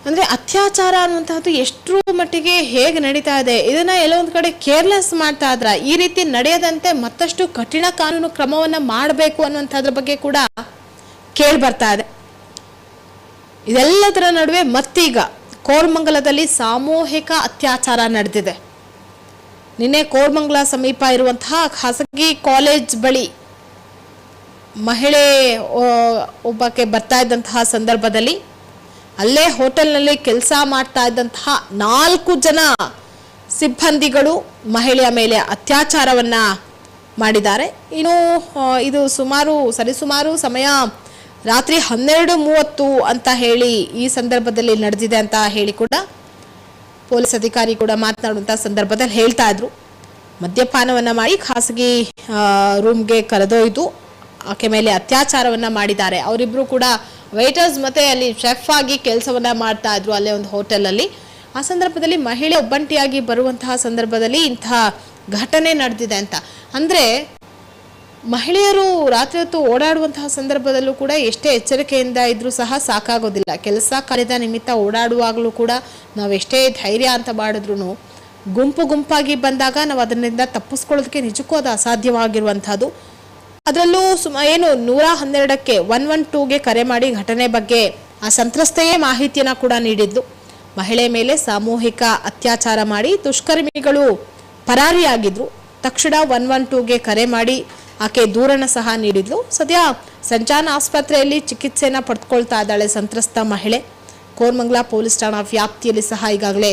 ಅಂದರೆ ಅತ್ಯಾಚಾರ ಅನ್ನುವಂತಹದ್ದು ಎಷ್ಟರ ಮಟ್ಟಿಗೆ ಹೇಗೆ ನಡೀತಾ ಇದೆ, ಇದನ್ನ ಎಲ್ಲೊಂದು ಕಡೆ ಕೇರ್ಲೆಸ್ ಮಾಡ್ತಾ ಇದ್ರ? ಈ ರೀತಿ ನಡೆಯದಂತೆ ಮತ್ತಷ್ಟು ಕಠಿಣ ಕಾನೂನು ಕ್ರಮವನ್ನ ಮಾಡಬೇಕು ಅನ್ನುವಂಥದ್ರ ಬಗ್ಗೆ ಕೂಡ ಕೇಳಿ ಬರ್ತಾ ಇದೆ. ಇದೆಲ್ಲದರ ನಡುವೆ ಮತ್ತೀಗ ಕೋರಮಂಗಲದಲ್ಲಿ ಸಾಮೂಹಿಕ ಅತ್ಯಾಚಾರ ನಡೆದಿದೆ. ನಿನ್ನೆ ಕೋರ್ಮಂಗಲ ಸಮೀಪ ಇರುವಂತಹ ಖಾಸಗಿ ಕಾಲೇಜ್ ಬಳಿ ಮಹಿಳೆ ಒಬ್ಬಕ್ಕೆ ಬರ್ತಾ ಇದ್ದಂತಹ ಸಂದರ್ಭದಲ್ಲಿ ಅಲ್ಲೇ ಹೋಟೆಲ್ನಲ್ಲಿ ಕೆಲಸ ಮಾಡ್ತಾ ಇದ್ದಂತಹ ನಾಲ್ಕು ಜನ ಸಿಬ್ಬಂದಿಗಳು ಮಹಿಳೆಯ ಮೇಲೆ ಅತ್ಯಾಚಾರವನ್ನು ಮಾಡಿದ್ದಾರೆ. ಇನ್ನು ಇದು ಸುಮಾರು, ಸರಿಸುಮಾರು ಸಮಯ ರಾತ್ರಿ ಹನ್ನೆರಡು ಮೂವತ್ತು ಅಂತ ಹೇಳಿ ಈ ಸಂದರ್ಭದಲ್ಲಿ ನಡೆದಿದೆ ಅಂತ ಹೇಳಿ ಕೂಡ ಪೊಲೀಸ್ ಅಧಿಕಾರಿ ಕೂಡ ಮಾತನಾಡುವಂಥ ಸಂದರ್ಭದಲ್ಲಿ ಹೇಳ್ತಾ ಇದ್ರು. ಮದ್ಯಪಾನವನ್ನ ಮಾಡಿ ಖಾಸಗಿ ರೂಮ್ಗೆ ಕರೆದೊಯ್ದು ಆಕೆ ಮೇಲೆ ಅತ್ಯಾಚಾರವನ್ನ ಮಾಡಿದ್ದಾರೆ. ಅವರಿಬ್ರು ಕೂಡ ವೇಟರ್ಸ್ ಮತ್ತೆ ಅಲ್ಲಿ ಶೆಫ್ ಆಗಿ ಕೆಲಸವನ್ನ ಮಾಡ್ತಾ ಇದ್ರು ಅಲ್ಲೇ ಒಂದು ಹೋಟೆಲಲ್ಲಿ ಆ ಸಂದರ್ಭದಲ್ಲಿ ಮಹಿಳೆ ಒಬ್ಬಂಟಿಯಾಗಿ ಬರುವಂತಹ ಸಂದರ್ಭದಲ್ಲಿ ಇಂತಹ ಘಟನೆ ನಡೆದಿದೆ ಅಂತ. ಅಂದ್ರೆ ಮಹಿಳೆಯರು ರಾತ್ರಿ ಹೊತ್ತು ಓಡಾಡುವಂತಹ ಸಂದರ್ಭದಲ್ಲೂ ಕೂಡ ಎಷ್ಟೇ ಎಚ್ಚರಿಕೆಯಿಂದ ಇದ್ರೂ ಸಹ ಸಾಕಾಗೋದಿಲ್ಲ. ಕೆಲಸ ಕಾರ್ಯದ ನಿಮಿತ್ತ ಓಡಾಡುವಾಗಲೂ ಕೂಡ ನಾವು ಎಷ್ಟೇ ಧೈರ್ಯ ಅಂತ ಮಾಡಿದ್ರು ಗುಂಪು ಗುಂಪಾಗಿ ಬಂದಾಗ ನಾವು ಅದರಿಂದ ತಪ್ಪಿಸ್ಕೊಳ್ಳೋದಕ್ಕೆ ನಿಜಕ್ಕೂ ಅದು ಅಸಾಧ್ಯವಾಗಿರುವಂಥದ್ದು. ಅದರಲ್ಲೂ ಸುಮ, ಏನು ನೂರ ಹನ್ನೆರಡಕ್ಕೆ ಒನ್ ಒನ್ ಟೂಗೆ ಕರೆ ಮಾಡಿ ಘಟನೆ ಬಗ್ಗೆ ಆ ಸಂತ್ರಸ್ತೆಯೇ ಮಾಹಿತಿಯನ್ನು ಕೂಡ ನೀಡಿದ್ಲು ಮಹಿಳೆ ಮೇಲೆ ಸಾಮೂಹಿಕ ಅತ್ಯಾಚಾರ ಮಾಡಿ ದುಷ್ಕರ್ಮಿಗಳು ಪರಾರಿಯಾಗಿದ್ರು. ತಕ್ಷಣ ಒನ್ ಒನ್ ಟೂಗೆ ಕರೆ ಮಾಡಿ ಆಕೆ ದೂರನ ಸಹ ನೀಡಿದ್ಲು. ಸದ್ಯ ಸಂಚಾನ ಆಸ್ಪತ್ರೆಯಲ್ಲಿ ಚಿಕಿತ್ಸೆಯನ್ನು ಪಡೆದುಕೊಳ್ತಾ ಇದ್ದಾಳೆ ಸಂತ್ರಸ್ತ ಮಹಿಳೆ. ಕೋರ್ಮಂಗ್ಲಾ ಪೊಲೀಸ್ ಠಾಣಾ ವ್ಯಾಪ್ತಿಯಲ್ಲಿ ಸಹ ಈಗಾಗಲೇ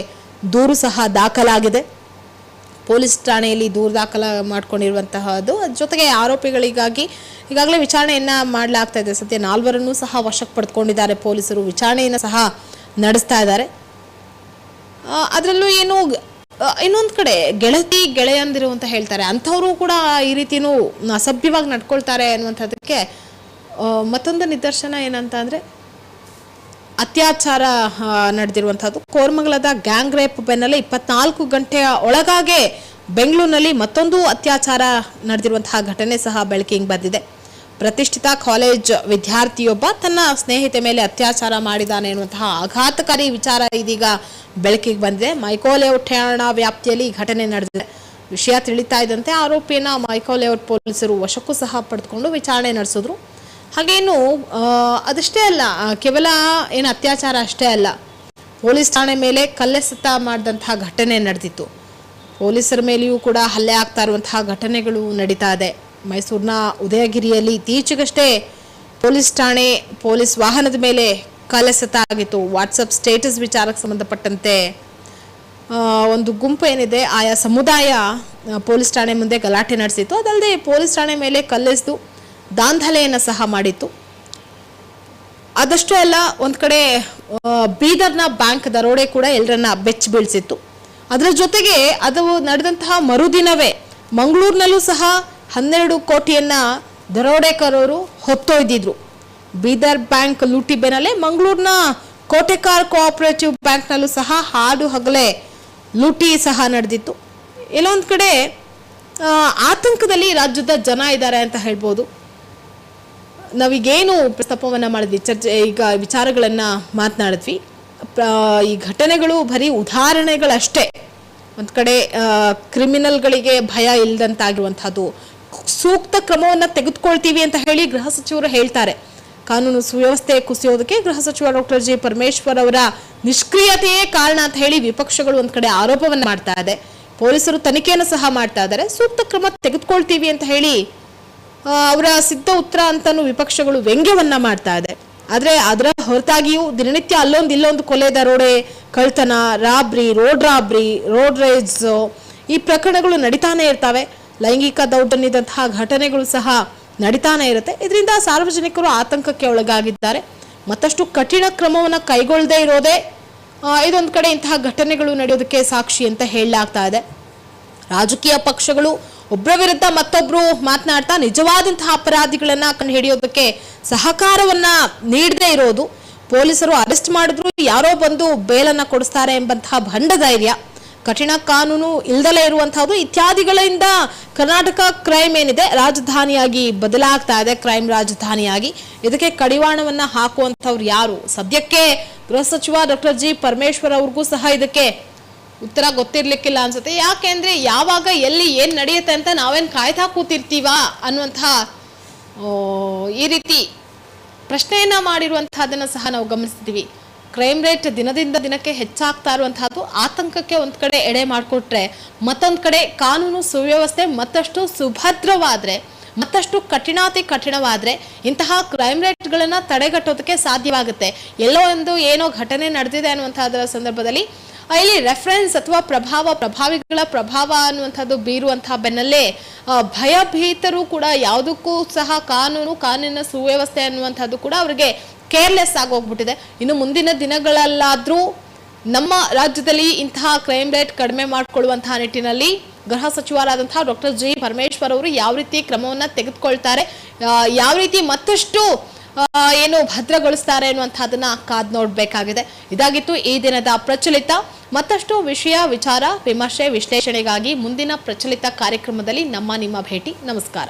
ದೂರು ಸಹ ದಾಖಲಾಗಿದೆ. ಪೊಲೀಸ್ ಠಾಣೆಯಲ್ಲಿ ದೂರು ದಾಖಲ ಮಾಡಿಕೊಂಡಿರುವಂತಹದ್ದು. ಜೊತೆಗೆ ಆರೋಪಿಗಳಿಗಾಗಿ ಈಗಾಗಲೇ ವಿಚಾರಣೆಯನ್ನು ಮಾಡಲಾಗ್ತಾ ಇದೆ. ಸದ್ಯ ನಾಲ್ವರನ್ನು ಸಹ ವಶಕ್ಕೆ ಪಡೆದುಕೊಂಡಿದ್ದಾರೆ ಪೊಲೀಸರು. ವಿಚಾರಣೆಯನ್ನು ಸಹ ನಡೆಸ್ತಾ ಇದ್ದಾರೆ. ಅದರಲ್ಲೂ ಏನು ಇನ್ನೊಂದು ಕಡೆ, ಗೆಳತಿ ಗೆಳೆಯಂದಿರು ಅಂತ ಹೇಳ್ತಾರೆ. ಅಂಥವರು ಕೂಡ ಈ ರೀತಿನೂ ಅಸಭ್ಯವಾಗಿ ನಡ್ಕೊಳ್ತಾರೆ ಅನ್ನುವಂಥದ್ದಕ್ಕೆ ಮತ್ತೊಂದು ನಿದರ್ಶನ ಏನಂತ ಅಂದರೆ, ಅತ್ಯಾಚಾರ ನಡೆದಿರುವಂಥದ್ದು. ಕೋರ್ಮಂಗಲದ ಗ್ಯಾಂಗ್ ರೇಪ್ ಬೆನ್ನಲ್ಲೇ ಇಪ್ಪತ್ನಾಲ್ಕು ಗಂಟೆಯ ಒಳಗಾಗೆ ಬೆಂಗಳೂರಿನಲ್ಲಿ ಮತ್ತೊಂದು ಅತ್ಯಾಚಾರ ನಡೆದಿರುವಂತಹ ಘಟನೆ ಸಹ ಬೆಳಕಿಗೆ ಬಂದಿದೆ. ಪ್ರತಿಷ್ಠಿತ ಕಾಲೇಜ್ ವಿದ್ಯಾರ್ಥಿಯೊಬ್ಬ ತನ್ನ ಸ್ನೇಹಿತೆ ಮೇಲೆ ಅತ್ಯಾಚಾರ ಮಾಡಿದಾನೆ ಎನ್ನುವಂತಹ ಆಘಾತಕಾರಿ ವಿಚಾರ ಇದೀಗ ಬೆಳಕಿಗೆ ಬಂದಿದೆ. ಮೈಕೋಲೆ ಠಾಣಾ ವ್ಯಾಪ್ತಿಯಲ್ಲಿ ಘಟನೆ ನಡೆದಿದೆ. ವಿಷಯ ತಿಳಿತಾ ಇದ್ದಂತೆ ಆರೋಪಿಯನ್ನ ಮೈಕೋ ಲೇಔಟ್ ಪೊಲೀಸರು ವಶಕ್ಕೂ ಸಹ ಪಡೆದುಕೊಂಡು ವಿಚಾರಣೆ ನಡೆಸಿದ್ರು. ಹಾಗೇನು ಅದಷ್ಟೇ ಅಲ್ಲ ಕೇವಲ ಏನು ಅತ್ಯಾಚಾರ ಅಷ್ಟೇ ಅಲ್ಲ, ಪೊಲೀಸ್ ಠಾಣೆ ಮೇಲೆ ಕಲ್ಲೆಸೆತ ಮಾಡಿದಂತಹ ಘಟನೆ ನಡೆದಿತ್ತು. ಪೊಲೀಸರ ಮೇಲೆಯೂ ಕೂಡ ಹಲ್ಲೆ ಆಗ್ತಾ ಇರುವಂತಹ ಘಟನೆಗಳು ನಡೀತಾ ಇದೆ. ಮೈಸೂರಿನ ಉದಯಗಿರಿಯಲ್ಲಿ ಇತ್ತೀಚೆಗಷ್ಟೇ ಪೊಲೀಸ್ ಠಾಣೆ, ಪೊಲೀಸ್ ವಾಹನದ ಮೇಲೆ ಕಲೆಸತ ಆಗಿತ್ತು. ವಾಟ್ಸಪ್ ಸ್ಟೇಟಸ್ ವಿಚಾರಕ್ಕೆ ಸಂಬಂಧಪಟ್ಟಂತೆ ಒಂದು ಗುಂಪು ಏನಿದೆ, ಆಯಾ ಸಮುದಾಯ ಪೊಲೀಸ್ ಠಾಣೆ ಮುಂದೆ ಗಲಾಟೆ ನಡೆಸಿತ್ತು. ಅದಲ್ಲದೆ ಪೊಲೀಸ್ ಠಾಣೆ ಮೇಲೆ ಕಲ್ಲೆಸೆದು ದಾಂಧಲೆಯನ್ನು ಸಹ ಮಾಡಿತ್ತು. ಅದಷ್ಟೇ ಅಲ್ಲ, ಒಂದು ಕಡೆ ಬೀದರ್ನ ಬ್ಯಾಂಕ್ ದರೋಡೆ ಕೂಡ ಎಲ್ಲರನ್ನ ಬೆಚ್ಚಿ ಬೀಳಿಸಿತ್ತು. ಅದರ ಜೊತೆಗೆ ಅದು ನಡೆದಂತಹ ಮರುದಿನವೇ, ಮಂಗಳೂರಿನಲ್ಲೂ ಸಹ ಹನ್ನೆರಡು ಕೋಟಿಯನ್ನ ದರೋಡೆಕರವರು ಹೊತ್ತೊಯ್ದಿದ್ರು. ಬೀದರ್ ಬ್ಯಾಂಕ್ ಲೂಟಿ ಬೆನ್ನಲ್ಲೇ ಮಂಗಳೂರಿನ ಕೋಟೆಕಾರ್ ಕೋಆಪರೇಟಿವ್ ಬ್ಯಾಂಕ್ನಲ್ಲೂ ಸಹ ಹಾಡು ಹಗಲೇ ಲೂಟಿ ಸಹ ನಡೆದಿತ್ತು. ಎಲ್ಲೊಂದು ಕಡೆ ಆತಂಕದಲ್ಲಿ ರಾಜ್ಯದ ಜನ ಇದ್ದಾರೆ ಅಂತ ಹೇಳ್ಬೋದು. ನಾವೀಗೇನು ಪ್ರಸ್ತಾಪವನ್ನು ಮಾಡಿದ್ವಿ, ಚರ್ಚೆ, ಈಗ ವಿಚಾರಗಳನ್ನು ಮಾತನಾಡಿದ್ವಿ. ಈ ಘಟನೆಗಳು ಬರೀ ಉದಾಹರಣೆಗಳಷ್ಟೇ. ಒಂದು ಕಡೆ ಕ್ರಿಮಿನಲ್ಗಳಿಗೆ ಭಯ ಇಲ್ಲದಂತಾಗಿರುವಂತಹದ್ದು ಸೂಕ್ತ ಕ್ರಮವನ್ನು ತೆಗೆದುಕೊಳ್ತೀವಿ ಅಂತ ಹೇಳಿ ಗೃಹ ಸಚಿವರು ಹೇಳ್ತಾರೆ. ಕಾನೂನು ಸುವ್ಯವಸ್ಥೆ ಕುಸಿಯೋದಕ್ಕೆ ಗೃಹ ಸಚಿವ ಡಾಕ್ಟರ್ ಜಿ ಪರಮೇಶ್ವರ್ ಅವರ ನಿಷ್ಕ್ರಿಯತೆಯೇ ಕಾರಣ ಅಂತ ಹೇಳಿ ವಿಪಕ್ಷಗಳು ಒಂದ್ ಕಡೆ ಆರೋಪವನ್ನ ಮಾಡ್ತಾ ಇದೆ. ಪೊಲೀಸರು ತನಿಖೆಯನ್ನು ಸಹ ಮಾಡ್ತಾ ಇದ್ದಾರೆ. ಸೂಕ್ತ ಕ್ರಮ ತೆಗೆದುಕೊಳ್ತೀವಿ ಅಂತ ಹೇಳಿ ಅವರ ಸಿದ್ಧ ಉತ್ತರ ಅಂತಾನು ವಿಪಕ್ಷಗಳು ವ್ಯಂಗ್ಯವನ್ನ ಮಾಡ್ತಾ ಇದೆ. ಆದ್ರೆ ಅದರ ಹೊರತಾಗಿಯೂ ದಿನನಿತ್ಯ ಅಲ್ಲೊಂದು ಇಲ್ಲೊಂದು ಕೊಲೆ ದರೋಡೆ ಕಳ್ತನ robbery, road robbery, road raids ಈ ಪ್ರಕರಣಗಳು ನಡೀತಾನೆ ಇರ್ತವೆ. ಲೈಂಗಿಕ ದೌರ್ಜನ್ಯದಂತಹ ಘಟನೆಗಳು ಸಹ ನಡೀತಾನೆ ಇರುತ್ತೆ. ಇದರಿಂದ ಸಾರ್ವಜನಿಕರು ಆತಂಕಕ್ಕೆ ಒಳಗಾಗಿದ್ದಾರೆ. ಮತ್ತಷ್ಟು ಕಠಿಣ ಕ್ರಮವನ್ನು ಕೈಗೊಳ್ಳದೇ ಇರೋದೇ ಇದೊಂದು ಕಡೆ ಇಂತಹ ಘಟನೆಗಳು ನಡೆಯೋದಕ್ಕೆ ಸಾಕ್ಷಿ ಅಂತ ಹೇಳಲಾಗ್ತಾ ಇದೆ. ರಾಜಕೀಯ ಪಕ್ಷಗಳು ಒಬ್ಬರ ವಿರುದ್ಧ ಮತ್ತೊಬ್ರು ಮಾತನಾಡ್ತಾ ನಿಜವಾದಂತಹ ಅಪರಾಧಿಗಳನ್ನ ಕಂಡು ಹಿಡಿಯೋದಕ್ಕೆ ಸಹಕಾರವನ್ನ ನೀಡದೇ ಇರೋದು. ಪೊಲೀಸರು ಅರೆಸ್ಟ್ ಮಾಡಿದ್ರು, ಯಾರೋ ಬಂದು ಬೇಲನ್ನ ಕೊಡಿಸ್ತಾರೆ ಎಂಬಂತಹ ಭಂಡ ಧೈರ್ಯ ಕಠಿಣ ಕಾನೂನು ಇಲ್ದಲೇ ಇರುವಂತಹದ್ದು ಇತ್ಯಾದಿಗಳಿಂದ ಕರ್ನಾಟಕ ಕ್ರೈಮ್ ಏನಿದೆ, ರಾಜಧಾನಿಯಾಗಿ ಬದಲಾಗ್ತಾ ಇದೆ, ಕ್ರೈಮ್ ರಾಜಧಾನಿಯಾಗಿ. ಇದಕ್ಕೆ ಕಡಿವಾಣವನ್ನ ಹಾಕುವಂತವ್ರು ಯಾರು? ಸದ್ಯಕ್ಕೆ ಗೃಹ ಸಚಿವ ಡಾಕ್ಟರ್ ಜಿ ಪರಮೇಶ್ವರ್ ಅವ್ರಿಗೂ ಸಹ ಇದಕ್ಕೆ ಉತ್ತರ ಗೊತ್ತಿರ್ಲಿಕ್ಕಿಲ್ಲ ಅನ್ಸುತ್ತೆ. ಯಾಕೆಂದ್ರೆ ಯಾವಾಗ ಎಲ್ಲಿ ಏನ್ ನಡೆಯುತ್ತೆ ಅಂತ ನಾವೇನ್ ಕಾಯ್ತಾ ಕೂತಿರ್ತೀವ ಅನ್ನುವಂತಹ ಈ ರೀತಿ ಪ್ರಶ್ನೆಯನ್ನ ಮಾಡಿರುವಂತಹದನ್ನ ಸಹ ನಾವು ಗಮನಿಸ್ತೀವಿ ಕ್ರೈಮ್ ರೇಟ್ ದಿನದಿಂದ ದಿನಕ್ಕೆ ಹೆಚ್ಚಾಗ್ತಾ ಇರುವಂತಹದ್ದು. ಆತಂಕಕ್ಕೆ ಒಂದ್ ಕಡೆ ಎಡೆ ಮಾಡಿಕೊಟ್ರೆ ಮತ್ತೊಂದ್ ಕಡೆ ಕಾನೂನು ಸುವ್ಯವಸ್ಥೆ ಮತ್ತಷ್ಟು ಸುಭದ್ರವಾದ್ರೆ, ಮತ್ತಷ್ಟು ಕಠಿಣಾತಿ ಕಠಿಣವಾದ್ರೆ ಇಂತಹ ಕ್ರೈಮ್ ರೇಟ್ಗಳನ್ನು ತಡೆಗಟ್ಟೋದಕ್ಕೆ ಸಾಧ್ಯವಾಗುತ್ತೆ. ಎಲ್ಲೋ ಒಂದು ಏನೋ ಘಟನೆ ನಡೆದಿದೆ ಅನ್ನುವಂತಹದ್ರ ಸಂದರ್ಭದಲ್ಲಿ ಇಲ್ಲಿ ರೆಫರೆನ್ಸ್ ಅಥವಾ ಪ್ರಭಾವ, ಪ್ರಭಾವಿಗಳ ಪ್ರಭಾವ ಅನ್ನುವಂಥದ್ದು ಬೀರುವಂತಹ ಬೆನ್ನಲ್ಲೇ ಭಯಭೀತರು ಕೂಡ ಯಾವುದಕ್ಕೂ ಸಹ ಕಾನೂನು, ಕಾನೂನಿನ ಸುವ್ಯವಸ್ಥೆ ಅನ್ನುವಂಥದ್ದು ಕೂಡ ಅವರಿಗೆ ಕೇರ್ಲೆಸ್ ಆಗೋಗ್ಬಿಟ್ಟಿದೆ ಇನ್ನು ಮುಂದಿನ ದಿನಗಳಲ್ಲಾದರೂ ನಮ್ಮ ರಾಜ್ಯದಲ್ಲಿ ಇಂತಹ ಕ್ರೈಮ್ ರೇಟ್ ಕಡಿಮೆ ಮಾಡಿಕೊಳ್ಳುವಂತಹ ನಿಟ್ಟಿನಲ್ಲಿ ಗೃಹ ಸಚಿವರಾದಂತಹ ಡಾಕ್ಟರ್ ಜಿ ಪರಮೇಶ್ವರ್ ಅವರು ಯಾವ ರೀತಿ ಕ್ರಮವನ್ನು ತೆಗೆದುಕೊಳ್ತಾರೆ ಯಾವ ರೀತಿ ಮತ್ತಷ್ಟು ಏನು ಭದ್ರಗೊಳಿಸ್ತಾರೆ ಅನ್ನುವಂಥದ್ದನ್ನ ಕಾದ್ ನೋಡಬೇಕಾಗಿದೆ. ಇದಾಗಿತ್ತು ಈ ದಿನದ ಪ್ರಚಲಿತ ಮತ್ತಷ್ಟು ವಿಷಯ, ವಿಚಾರ, ವಿಮರ್ಶೆ, ವಿಶ್ಲೇಷಣೆಗಾಗಿ ಮುಂದಿನ ಪ್ರಚಲಿತ ಕಾರ್ಯಕ್ರಮದಲ್ಲಿ ನಮ್ಮ ನಿಮ್ಮ ಭೇಟಿ. ನಮಸ್ಕಾರ.